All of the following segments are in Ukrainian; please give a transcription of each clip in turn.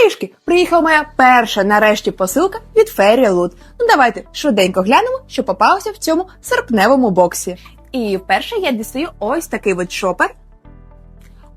Хаїшки, приїхала моя перша нарешті посилка від Fairy Loot. Ну давайте швиденько глянемо, що попалося в цьому серпневому боксі. І вперше я дістаю ось такий от шопер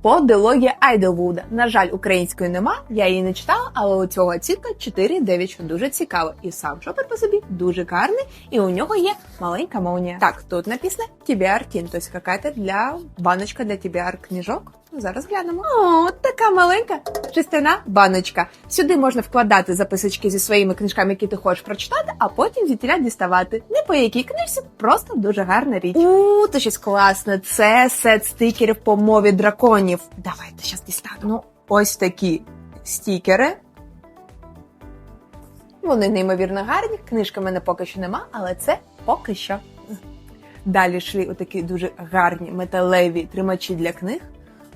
по дилогії Айделвуда. На жаль, української нема, я її не читала, але у цього оцінка 4,9, що дуже цікаво. І сам шопер по собі дуже гарний, і у нього є маленька молнія. Так, тут написано TBR Teen, тобто какая-то для баночка для TBR книжок. Ну, Зараз глянемо. О, така маленька жестяна баночка. Сюди можна вкладати записочки зі своїми книжками, які ти хочеш прочитати, а потім звідтіля діставати. Не по якій книжці, просто дуже гарна річ. У, це щось класне. Це сет стикерів по мові драконів. Давайте зараз дістану. Ну, ось такі стікери. Вони неймовірно гарні. Книжки в мене поки що нема, але це поки що. Далі йшли отакі дуже гарні металеві тримачі для книг.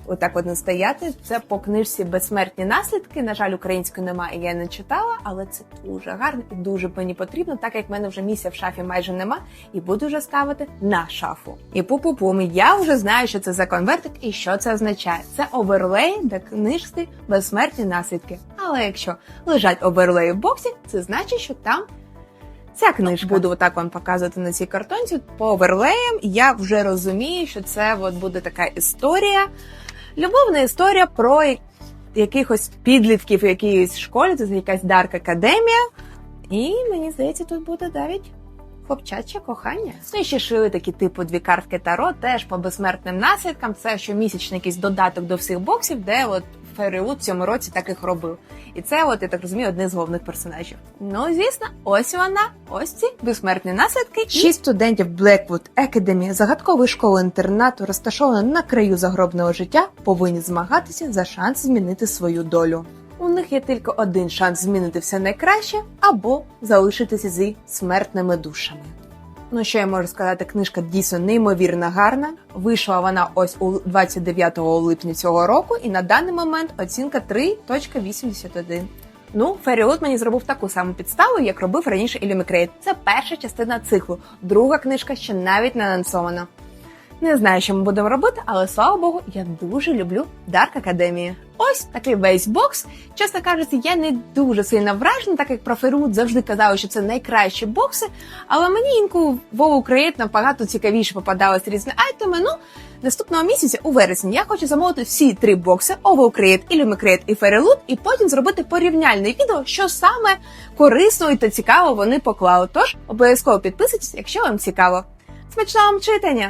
Отак от не стояти. Це по книжці Безсмертні наслідки. На жаль, української немає, я не читала, але це дуже гарно і дуже мені потрібно, так як в мене вже місця в шафі майже нема, і буду вже ставити на шафу. І пу-пу-пум, я вже знаю, що це за конвертик і що це означає. Це оверлей до книжки Безсмертні наслідки. Але якщо лежать оверлеї в боксі, це значить, що там Ця книжка буду отак вам показувати на цій картонці по оверлеям. Я вже розумію, що це от буде така історія, любовна історія про якихось підлітків в якійсь школі, це якась Дарк Академія. І мені здається, тут буде навіть хлопчаче кохання. Ну і ще шили такі типу дві картки Таро, теж по безсмертним наслідкам. Це щомісячний якийсь додаток до всіх боксів, де от Феріут в цьому році так їх робив. І це, от я так розумію, один з головних персонажів. Ну, звісно, ось вона, ось ці безсмертні наслідки. Шість студентів Blackwood Academy, загадкової школи інтернату, розташованої на краю загробного життя, повинні змагатися за шанс змінити свою долю. У них є тільки один шанс змінити все найкраще або залишитися зі смертними душами. Ну, що я можу сказати, книжка дійсно неймовірно гарна. Вийшла вона ось у 29 липня цього року, і на даний момент оцінка 3.81. Ну, Феріот мені зробив таку саму підставу, як робив раніше Іллімікрейт. Це перша частина циклу. Друга книжка ще навіть не анонсована. Не знаю, що ми будемо робити, але слава Богу, я дуже люблю Дарк Академії. Ось такий весь бокс. Чесно кажучи, я не дуже сильно вражена, так як про Ферут завжди казали, що це найкращі бокси. Але мені інколи в Україні набагато цікавіше попадались різні айтеми. Ну, наступного місяця, у вересні, я хочу замовити всі три бокси Ovo Create, Create і Loot, і потім зробити порівняльне відео, що саме корисного та цікаво вони поклали. Тож обов'язково підписуйтесь, якщо вам цікаво. Смачного вам читання!